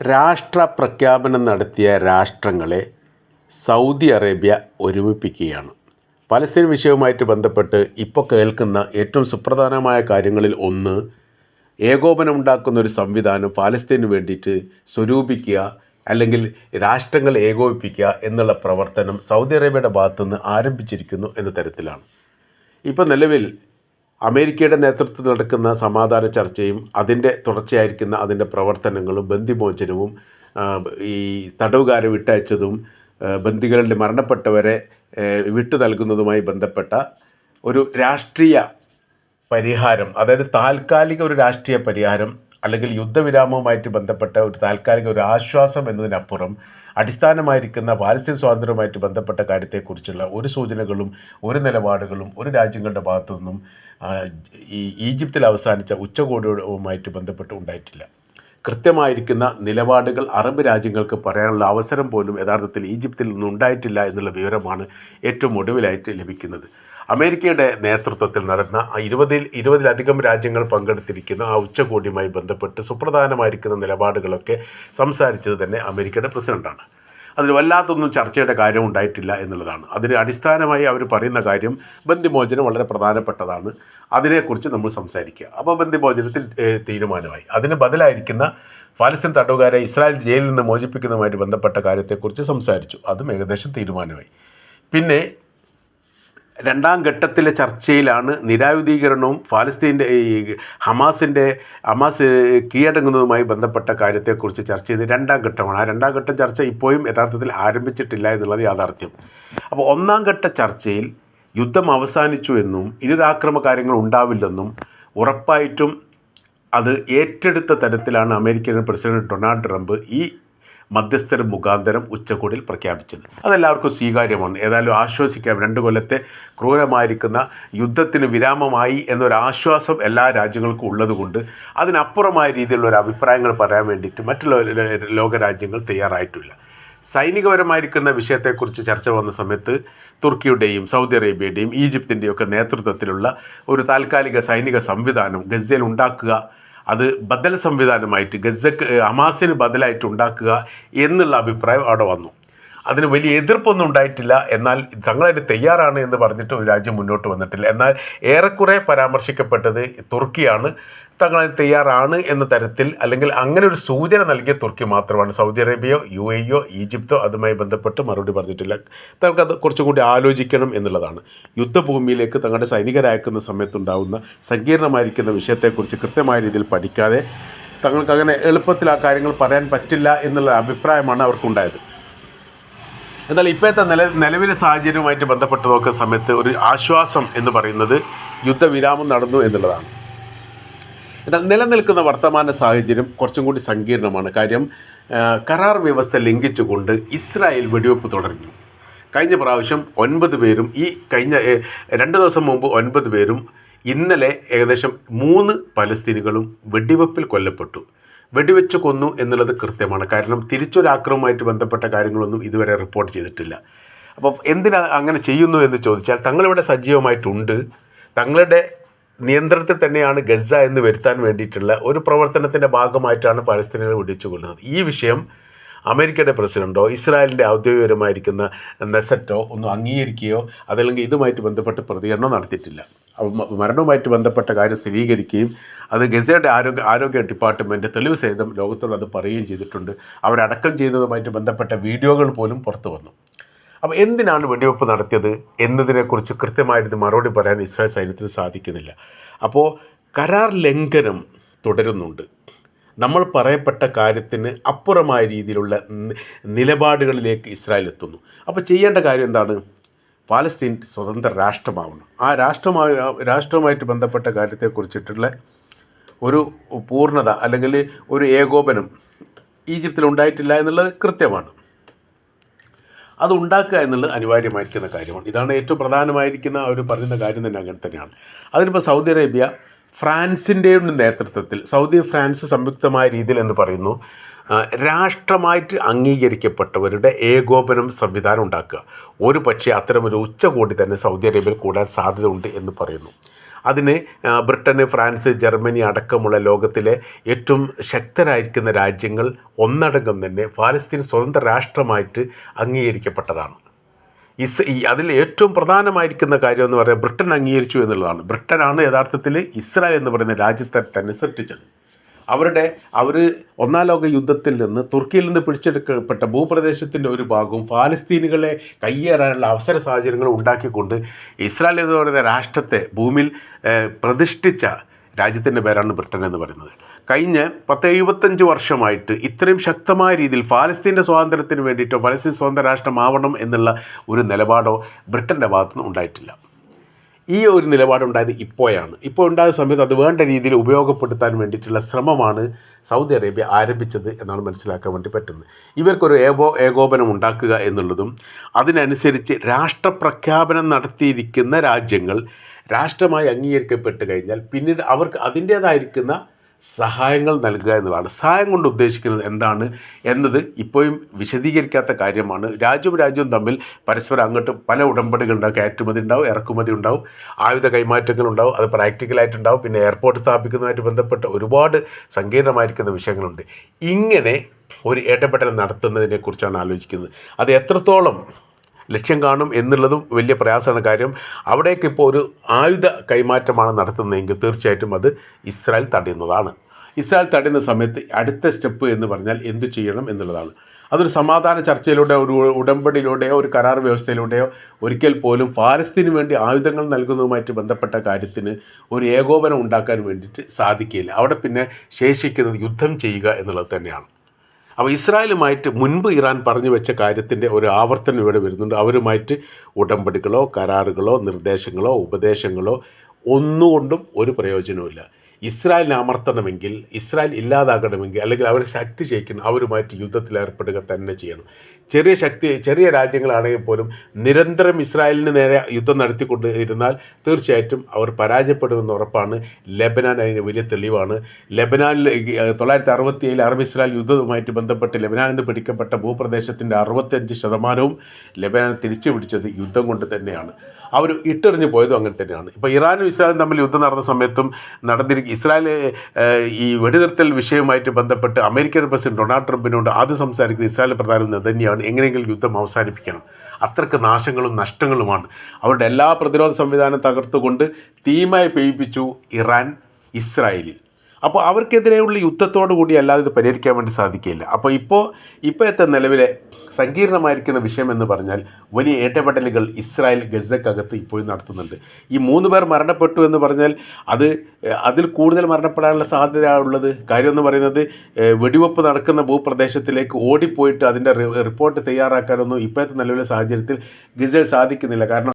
രാഷ്ട്ര പ്രഖ്യാപനം നടത്തിയ രാഷ്ട്രങ്ങളെ സൗദി അറേബ്യ ഒരുമിപ്പിക്കുകയാണ്. പലസ്തീൻ വിഷയവുമായിട്ട് ബന്ധപ്പെട്ട് ഇപ്പോൾ കേൾക്കുന്ന ഏറ്റവും സുപ്രധാനമായ കാര്യങ്ങളിൽ ഒന്ന് ഏകോപനമുണ്ടാക്കുന്ന ഒരു സംവിധാനം പാലസ്തീന് വേണ്ടിയിട്ട് സ്വരൂപിക്കുക അല്ലെങ്കിൽ രാഷ്ട്രങ്ങൾ ഏകോപിപ്പിക്കുക എന്നുള്ള പ്രവർത്തനം സൗദി അറേബ്യയുടെ ഭാഗത്തുനിന്ന് ആരംഭിച്ചിരിക്കുന്നു എന്ന തരത്തിലാണ്. ഇപ്പോൾ നിലവിൽ അമേരിക്കയുടെ നേതൃത്വത്തിൽ നടക്കുന്ന സമാധാന ചർച്ചയും അതിന്റെ തുടർച്ചയായിരിക്കുന്ന അതിന്റെ പ്രവർത്തനങ്ങളും ബന്ദിമോചനവും ഈ തടവുകാരെ വിട്ടയച്ചതും ബന്ദികളുടെ മരണപ്പെട്ടവരെ വിട്ടു നൽകുന്നതുമായി ബന്ധപ്പെട്ട ഒരു രാഷ്ട്രീയ പരിഹാരം അതായത് താൽക്കാലിക ഒരു രാഷ്ട്രീയ പരിഹാരം അല്ലെങ്കിൽ യുദ്ധവിരാമവുമായിട്ട് ബന്ധപ്പെട്ട ഒരു താൽക്കാലിക ഒരു ആശ്വാസം എന്നതിനപ്പുറം അടിസ്ഥാനമായിരിക്കുന്ന പാലസ്തീൻ സ്വാതന്ത്ര്യവുമായിട്ട് ബന്ധപ്പെട്ട കാര്യത്തെക്കുറിച്ചുള്ള ഒരു സൂചനകളും ഒരു നിലപാടുകളും ഒരു രാജ്യങ്ങളുടെ ഭാഗത്തു നിന്നും ഈ ഈജിപ്തിൽ അവസാനിച്ച ഉച്ചകോടിയുമായിട്ട് ബന്ധപ്പെട്ട് ഉണ്ടായിട്ടില്ല. കൃത്യമായിരിക്കുന്ന നിലപാടുകൾ അറബ് രാജ്യങ്ങൾക്ക് പറയാനുള്ള അവസരം പോലും യഥാർത്ഥത്തിൽ ഈജിപ്തിൽ നിന്നുണ്ടായിട്ടില്ല എന്നുള്ള വിവരമാണ് ഏറ്റവും ഒടുവിലായിട്ട് ലഭിക്കുന്നത്. അമേരിക്കയുടെ നേതൃത്വത്തിൽ നടന്ന ഇരുപതിൽ ഇരുപതിലധികം രാജ്യങ്ങൾ പങ്കെടുത്തിരിക്കുന്ന ആ ഉച്ചകോടിയുമായി ബന്ധപ്പെട്ട് സുപ്രധാനമായിരിക്കുന്ന നിലപാടുകളൊക്കെ സംസാരിച്ചത് തന്നെ അമേരിക്കയുടെ പ്രസിഡന്റാണ്. അതിൽ വല്ലാത്തൊന്നും ചർച്ചയുടെ കാര്യം ഉണ്ടായിട്ടില്ല എന്നുള്ളതാണ്. അതിന് അടിസ്ഥാനമായി അവർ പറയുന്ന കാര്യം ബന്ധിമോചനം വളരെ പ്രധാനപ്പെട്ടതാണ്. അതിനെക്കുറിച്ച് നമ്മൾ സംസാരിക്കുക. അപ്പോൾ ബന്ധിമോചനത്തിൽ തീരുമാനമായി. അതിന് ബദലായിരിക്കുന്ന പാലസ്തീൻ തടവുകാരെ ഇസ്രായേൽ ജയിലിൽ നിന്ന് മോചിപ്പിക്കുന്നതുമായിട്ട് ബന്ധപ്പെട്ട കാര്യത്തെക്കുറിച്ച് സംസാരിച്ചു. അതും ഏകദേശം തീരുമാനമായി. പിന്നെ രണ്ടാം ഘട്ടത്തിലെ ചർച്ചയിലാണ് നിരായുധീകരണവും ഫാലസ്തീന്റെ ഈ ഹമാസിന്റെ ഹമാസ് കീഴടങ്ങുന്നതുമായി ബന്ധപ്പെട്ട കാര്യത്തെക്കുറിച്ച് ചർച്ച ചെയ്ത് രണ്ടാം ഘട്ടമാണ്. ആ രണ്ടാം ഘട്ട ചർച്ച ഇപ്പോഴും യഥാർത്ഥത്തിൽ ആരംഭിച്ചിട്ടില്ല എന്നുള്ളത് യാഥാർത്ഥ്യം. അപ്പോൾ ഒന്നാം ഘട്ട ചർച്ചയിൽ യുദ്ധം അവസാനിച്ചു എന്നും ഇരുരാക്രമ കാര്യങ്ങൾ ഉണ്ടാവില്ലെന്നും ഉറപ്പായിട്ടും അത് ഏറ്റെടുത്ത തരത്തിലാണ് അമേരിക്കൻ പ്രസിഡന്റ് ഡൊണാൾഡ് ട്രംപ് ഈ മധ്യസ്ഥർ മുഖാന്തരം ഉച്ചകോടിയിൽ പ്രഖ്യാപിച്ചത് അതെല്ലാവർക്കും സ്വീകാര്യമാണ്. ഏതായാലും ആശ്വസിക്കാം. രണ്ട് കൊല്ലത്തെ ക്രൂരമായിരിക്കുന്ന യുദ്ധത്തിന് വിരാമമായി എന്നൊരു ആശ്വാസം എല്ലാ രാജ്യങ്ങൾക്കും ഉള്ളതുകൊണ്ട് അതിനപ്പുറമായ രീതിയിലുള്ള ഒരു അഭിപ്രായങ്ങൾ പറയാൻ വേണ്ടിയിട്ട് മറ്റുള്ള ലോകരാജ്യങ്ങൾ തയ്യാറായിട്ടില്ല. സൈനികപരമായിരിക്കുന്ന വിഷയത്തെക്കുറിച്ച് ചർച്ച വന്ന സമയത്ത് തുർക്കിയുടെയും സൗദി അറേബ്യയുടെയും ഈജിപ്തിന്റെയും ഒക്കെ നേതൃത്വത്തിലുള്ള ഒരു താൽക്കാലിക സൈനിക സംവിധാനം ഗസയിൽ ഉണ്ടാക്കുക അത് ബദൽ സംവിധാനമായിട്ട് ഗസക്ക് ഹമാസിന് ബദലായിട്ട് ഉണ്ടാക്കുക എന്നുള്ള അഭിപ്രായം അവിടെ വന്നു. അതിന് വലിയ എതിർപ്പൊന്നും ഉണ്ടായിട്ടില്ല. എന്നാൽ തങ്ങളതിന് തയ്യാറാണ് എന്ന് പറഞ്ഞിട്ട് ഒരു രാജ്യം മുന്നോട്ട് വന്നിട്ടില്ല. എന്നാൽ ഏറെക്കുറെ പരാമർശിക്കപ്പെട്ടത് തുർക്കിയാണ്. തങ്ങളതിന് തയ്യാറാണ് എന്ന തരത്തിൽ അല്ലെങ്കിൽ അങ്ങനെ ഒരു സൂചന നൽകിയ തുർക്കി മാത്രമാണ്. സൗദി അറേബ്യയോ യു എയോ ഈജിപ്തോ അതുമായി ബന്ധപ്പെട്ട് മറുപടി പറഞ്ഞിട്ടില്ല. തങ്ങൾക്കത് കുറച്ചും കൂടി ആലോചിക്കണം എന്നുള്ളതാണ്. യുദ്ധഭൂമിയിലേക്ക് തങ്ങളുടെ സൈനികരയക്കുന്ന സമയത്തുണ്ടാകുന്ന സങ്കീർണമായിരിക്കുന്ന വിഷയത്തെക്കുറിച്ച് കൃത്യമായ രീതിയിൽ പഠിക്കാതെ തങ്ങൾക്ക് അങ്ങനെ എളുപ്പത്തിൽ ആ കാര്യങ്ങൾ പറയാൻ പറ്റില്ല എന്നുള്ള അഭിപ്രായമാണ് അവർക്കുണ്ടായത്. എന്നാൽ ഇപ്പോഴത്തെ നില നിലവിലെ സാഹചര്യവുമായിട്ട് ബന്ധപ്പെട്ട് നോക്കുന്ന സമയത്ത് ഒരു ആശ്വാസം എന്ന് പറയുന്നത് യുദ്ധവിരാമം നടന്നു എന്നുള്ളതാണ്. എന്നാൽ നിലനിൽക്കുന്ന വർത്തമാന സാഹചര്യം കുറച്ചും കൂടി സങ്കീർണമാണ്. കാര്യം കരാർ വ്യവസ്ഥ ലംഘിച്ചുകൊണ്ട് ഇസ്രായേൽ വെടിവെപ്പ് തുടങ്ങി കഴിഞ്ഞ പ്രാവശ്യം ഒൻപത് പേരും ഈ കഴിഞ്ഞ രണ്ട് ദിവസം മുമ്പ് ഒൻപത് പേരും ഇന്നലെ ഏകദേശം മൂന്ന് പലസ്തീനുകളും വെടിവെപ്പിൽ കൊല്ലപ്പെട്ടു. വെടിവെച്ച് കൊന്നു എന്നുള്ളത് കൃത്യമാണ്. കാരണം തിരിച്ചൊരാക്രമവുമായിട്ട് ബന്ധപ്പെട്ട കാര്യങ്ങളൊന്നും ഇതുവരെ റിപ്പോർട്ട് ചെയ്തിട്ടില്ല. അപ്പോൾ എന്തിനാ അങ്ങനെ ചെയ്യുന്നു എന്ന് ചോദിച്ചാൽ തങ്ങളിവിടെ സജീവമായിട്ടുണ്ട്. തങ്ങളുടെ നിയന്ത്രണത്തിൽ തന്നെയാണ് ഗസ എന്ന് വരുത്താൻ വേണ്ടിയിട്ടുള്ള ഒരു പ്രവർത്തനത്തിന്റെ ഭാഗമായിട്ടാണ് പാലസ്തീനികൾ വെടിവെച്ച് കൊല്ലുന്നത്. ഈ വിഷയം അമേരിക്കയുടെ പ്രസിഡന്റോ ഇസ്രായേലിന്റെ ഔദ്യോഗികപരമായിരിക്കുന്ന നെസറ്റോ ഒന്നും അംഗീകരിക്കുകയോ അതല്ലെങ്കിൽ ഇതുമായിട്ട് ബന്ധപ്പെട്ട് പ്രതികരണം നടത്തിയിട്ടില്ല. മരണവുമായിട്ട് ബന്ധപ്പെട്ട കാര്യം സ്ഥിരീകരിക്കുകയും അത് ഗസയുടെ ആരോഗ്യ ആരോഗ്യ ഡിപ്പാർട്ട്മെന്റ് തെളിവ് സഹിതം ലോകത്തോട് അത് പറയുകയും ചെയ്തിട്ടുണ്ട്. അവരടക്കം ചെയ്യുന്നതുമായിട്ട് ബന്ധപ്പെട്ട വീഡിയോകൾ പോലും പുറത്തു വന്നു. അപ്പോൾ എന്തിനാണ് വെടിവെപ്പ് നടത്തിയത് എന്നതിനെക്കുറിച്ച് കൃത്യമായിട്ട് മറുപടി പറയാൻ ഇസ്രായേൽ സൈന്യത്തിന് സാധിക്കുന്നില്ല. അപ്പോൾ കരാർ ലംഘനം തുടരുന്നുണ്ട്. നമ്മൾ പറയപ്പെട്ട കാര്യത്തിന് അപ്പുറമായ രീതിയിലുള്ള നിലപാടുകളിലേക്ക് ഇസ്രായേൽ എത്തുന്നു. അപ്പോൾ ചെയ്യേണ്ട കാര്യം എന്താണ്? പാലസ്തീൻ സ്വതന്ത്ര രാഷ്ട്രമാവണം. ആ രാഷ്ട്രമായി രാഷ്ട്രവുമായിട്ട് ബന്ധപ്പെട്ട കാര്യത്തെക്കുറിച്ചിട്ടുള്ള ഒരു പൂർണത അല്ലെങ്കിൽ ഒരു ഏകോപനം ഈജിപ്തിൽ ഉണ്ടായിട്ടില്ല എന്നുള്ളത് കൃത്യമാണ്. അത് ഉണ്ടാക്കുക എന്നുള്ളത് അനിവാര്യമായിരിക്കുന്ന കാര്യമാണ്. ഇതാണ് ഏറ്റവും പ്രധാനമായിരിക്കുന്ന അവർ പറയുന്ന കാര്യം തന്നെ അങ്ങനെ തന്നെയാണ്. അതിനിപ്പോൾ സൗദി അറേബ്യ ഫ്രാൻസിന്റെയും നേതൃത്വത്തിൽ സൗദി ഫ്രാൻസ് സംയുക്തമായ രീതിയിൽ എന്ന് പറയുന്നു രാഷ്ട്രമായിട്ട് അംഗീകരിക്കപ്പെട്ടവരുടെ ഏകോപനം സംവിധാനം ഉണ്ടാക്കുക. ഒരു പക്ഷേ അത്തരമൊരു ഉച്ചകോടി തന്നെ സൗദി അറേബ്യയിൽ കൂടാൻ സാധ്യതയുണ്ട് എന്ന് പറയുന്നു. അതിന് ബ്രിട്ടന് ഫ്രാൻസ് ജർമ്മനി അടക്കമുള്ള ലോകത്തിലെ ഏറ്റവും ശക്തരായിരിക്കുന്ന രാജ്യങ്ങൾ ഒന്നടങ്കം തന്നെ ഫലസ്തീൻ സ്വതന്ത്ര രാഷ്ട്രമായിട്ട് അംഗീകരിക്കപ്പെട്ടതാണ്. ഇസ് അതിൽ ഏറ്റവും പ്രധാനമായിരിക്കുന്ന കാര്യം എന്ന് പറയുന്നത് ബ്രിട്ടൻ അംഗീകരിച്ചു എന്നുള്ളതാണ്. ബ്രിട്ടനാണ് യഥാർത്ഥത്തിൽ ഇസ്രായേൽ എന്ന് പറയുന്ന രാജ്യത്തെ തന്നെ സൃഷ്ടിച്ചത്. അവരുടെ അവർ ഒന്നാം ലോക യുദ്ധത്തിൽ നിന്ന് തുർക്കിയിൽ നിന്ന് പിടിച്ചെടുക്കപ്പെട്ട ഭൂപ്രദേശത്തിന്റെ ഒരു ഭാഗവും ഫാലസ്തീനുകളെ കയ്യേറാനുള്ള അവസര സാഹചര്യങ്ങൾ ഉണ്ടാക്കിക്കൊണ്ട് ഇസ്രായേൽ എന്ന് പറയുന്ന രാഷ്ട്രത്തെ ഭൂമിയിൽ പ്രതിഷ്ഠിച്ച രാജ്യത്തിന്റെ പേരാണ് ബ്രിട്ടൻ എന്ന് പറയുന്നത്. കഴിഞ്ഞ പത്ത് എഴുപത്തഞ്ച് വർഷമായിട്ട് ഇത്രയും ശക്തമായ രീതിയിൽ ഫാലസ്തീന്റെ സ്വാതന്ത്ര്യത്തിന് വേണ്ടിയിട്ടോ ഫലസ്തീൻ സ്വതന്ത്ര രാഷ്ട്രമാവണം എന്നുള്ള ഒരു നിലപാടോ ബ്രിട്ടന്റെ ഭാഗത്തുനിന്ന് ഉണ്ടായിട്ടില്ല. ഈ ഒരു നിലപാടുണ്ടായത് ഇപ്പോഴാണ്. ഇപ്പോൾ ഉണ്ടായ സമയത്ത് അത് വേണ്ട രീതിയിൽ ഉപയോഗപ്പെടുത്താൻ വേണ്ടിയിട്ടുള്ള ശ്രമമാണ് സൗദി അറേബ്യ ആരംഭിച്ചത് എന്നാണ് മനസ്സിലാക്കാൻ വേണ്ടി പറ്റുന്നത്. ഇവർക്കൊരു ഏകോ ഏകോപനം ഉണ്ടാക്കുക എന്നുള്ളതും അതിനനുസരിച്ച് രാഷ്ട്രപ്രഖ്യാപനം നടത്തിയിരിക്കുന്ന രാജ്യങ്ങൾ രാഷ്ട്രമായി അംഗീകരിക്കപ്പെട്ട് കഴിഞ്ഞാൽ പിന്നീട് അവർക്ക് അതിന്റേതായിരിക്കുന്ന സഹായങ്ങൾ നൽകുക എന്നതാണ് സഹായം കൊണ്ട് ഉദ്ദേശിക്കുന്നത് എന്താണ് എന്നത് ഇപ്പോഴും വിശദീകരിക്കാത്ത കാര്യമാണ്. രാജ്യവും രാജ്യവും തമ്മിൽ പരസ്പരം അങ്ങോട്ട് പല ഉടമ്പടികളുണ്ടാവും കയറ്റുമതി ഉണ്ടാവും ഇറക്കുമതി ഉണ്ടാവും ആയുധ കൈമാറ്റങ്ങൾ ഉണ്ടാവും അത് പ്രാക്ടിക്കലായിട്ടുണ്ടാവും പിന്നെ എയർപോർട്ട് സ്ഥാപിക്കുന്നതുമായിട്ട് ബന്ധപ്പെട്ട ഒരുപാട് സങ്കീർണമായിരിക്കുന്ന വിഷയങ്ങളുണ്ട്. ഇങ്ങനെ ഒരു ഇടപെടൽ നടത്തുന്നതിനെക്കുറിച്ചാണ് ആലോചിക്കുന്നത്. അത് എത്രത്തോളം ലക്ഷ്യം കാണും എന്നുള്ളതും വലിയ പ്രയാസമാണ്. കാര്യം അവിടേക്ക് ഇപ്പോൾ ഒരു ആയുധ കൈമാറ്റമാണ് നടത്തുന്നതെങ്കിൽ തീർച്ചയായിട്ടും അത് ഇസ്രായേൽ തടയുന്നതാണ്. ഇസ്രായേൽ തടയുന്ന സമയത്ത് അടുത്ത സ്റ്റെപ്പ് എന്ന് പറഞ്ഞാൽ എന്ത് ചെയ്യണം എന്നുള്ളതാണ്. അതൊരു സമാധാന ചർച്ചയിലൂടെ ഒരു ഉടമ്പടിയിലൂടെയോ ഒരു കരാർ വ്യവസ്ഥയിലൂടെയോ ഒരിക്കൽ പോലും ഫാലസ്തീന് വേണ്ടി ആയുധങ്ങൾ നൽകുന്നതുമായിട്ട് ബന്ധപ്പെട്ട കാര്യത്തിന് ഒരു ഏകോപനം ഉണ്ടാക്കാൻ വേണ്ടിയിട്ട് സാധിക്കില്ല അവിടെ പിന്നെ ശേഷിക്കുന്നത് യുദ്ധം ചെയ്യുക എന്നുള്ളത് തന്നെയാണ്. അപ്പോൾ ഇസ്രായേലുമായിട്ട് മുൻപ് ഇറാൻ പറഞ്ഞു വെച്ച കാര്യത്തിന്റെ ഒരു ആവർത്തനം ഇവിടെ വരുന്നുണ്ട്. അവരുമായിട്ട് ഉടമ്പടികളോ കരാറുകളോ നിർദ്ദേശങ്ങളോ ഉപദേശങ്ങളോ ഒന്നുകൊണ്ടും ഒരു പ്രയോജനവുമില്ല. ഇസ്രായേലിനെ അമർത്തണമെങ്കിൽ ഇസ്രായേൽ ഇല്ലാതാകണമെങ്കിൽ അല്ലെങ്കിൽ അവരെ ശക്തി ചെയ്യിക്കണം അവരുമായിട്ട് യുദ്ധത്തിൽ ഏർപ്പെടുക തന്നെ ചെയ്യണം. ചെറിയ ശക്തി ചെറിയ രാജ്യങ്ങളാണെങ്കിൽ പോലും നിരന്തരം ഇസ്രായേലിന് നേരെ യുദ്ധം നടത്തിക്കൊണ്ടിരുന്നാൽ തീർച്ചയായിട്ടും അവർ പരാജയപ്പെടുമെന്ന് ഉറപ്പാണ്. ലെബനാൻ അതിന് വലിയ തെളിവാണ്. ലെബനാനിൽ തൊള്ളായിരത്തി അറുപത്തി ഏഴിൽ അറബ് ഇസ്രായേൽ യുദ്ധവുമായിട്ട് ബന്ധപ്പെട്ട് ലെബനാനിൽ പിടിക്കപ്പെട്ട ഭൂപ്രദേശത്തിന്റെ അറുപത്തഞ്ച് ശതമാനവും ലെബനാൻ തിരിച്ചു പിടിച്ചത് യുദ്ധം കൊണ്ട് തന്നെയാണ്. അവർ ഇട്ടെറിഞ്ഞ് പോയതും അങ്ങനെ തന്നെയാണ്. ഇപ്പോൾ ഇറാനും ഇസ്രായേലും തമ്മിൽ യുദ്ധം നടന്ന സമയത്തും നടന്നിരിക്കും ഇസ്രായേൽ ഈ വെടിനിർത്തൽ വിഷയവുമായിട്ട് ബന്ധപ്പെട്ട് അമേരിക്കൻ പ്രസിഡന്റ് ഡൊണാൾഡ് ട്രംപിനോട് ആദ്യം സംസാരിക്കുന്ന ഇസ്രായേൽ പ്രധാനമന്ത്രി തന്നെയാണ് എങ്ങനെയെങ്കിലും യുദ്ധം അവസാനിപ്പിക്കണം. അത്രയ്ക്ക് നാശങ്ങളും നഷ്ടങ്ങളുമാണ്. അവരുടെ എല്ലാ പ്രതിരോധ സംവിധാനം തകർത്തുകൊണ്ട് തീമായി പെയ്യിപ്പിച്ചു ഇറാൻ ഇസ്രായേലിൽ. അപ്പോൾ അവർക്കെതിരെയുള്ള യുദ്ധത്തോടു കൂടി അല്ലാതെ ഇത് പരിഹരിക്കാൻ വേണ്ടി സാധിക്കില്ല അപ്പോൾ ഇപ്പോൾ ഇപ്പോഴത്തെ നിലവിലെ സങ്കീർണമായിരിക്കുന്ന വിഷയം എന്ന് പറഞ്ഞാൽ വലിയ ഇടപെടലുകൾ ഇസ്രായേൽ ഗസക്കകത്ത് ഇപ്പോഴും നടത്തുന്നുണ്ട്. ഈ മൂന്ന് പേർ മരണപ്പെട്ടു എന്ന് പറഞ്ഞാൽ അത് അതിൽ കൂടുതൽ മരണപ്പെടാനുള്ള സാധ്യത ഉള്ളത്. കാര്യം എന്ന് പറയുന്നത് വെടിവെപ്പ് നടക്കുന്ന ഭൂപ്രദേശത്തിലേക്ക് ഓടിപ്പോയിട്ട് അതിന്റെ റിപ്പോർട്ട് തയ്യാറാക്കാനൊന്നും ഇപ്പോഴത്തെ നിലവിലെ സാഹചര്യത്തിൽ ഗസൽ സാധിക്കുന്നില്ല. കാരണം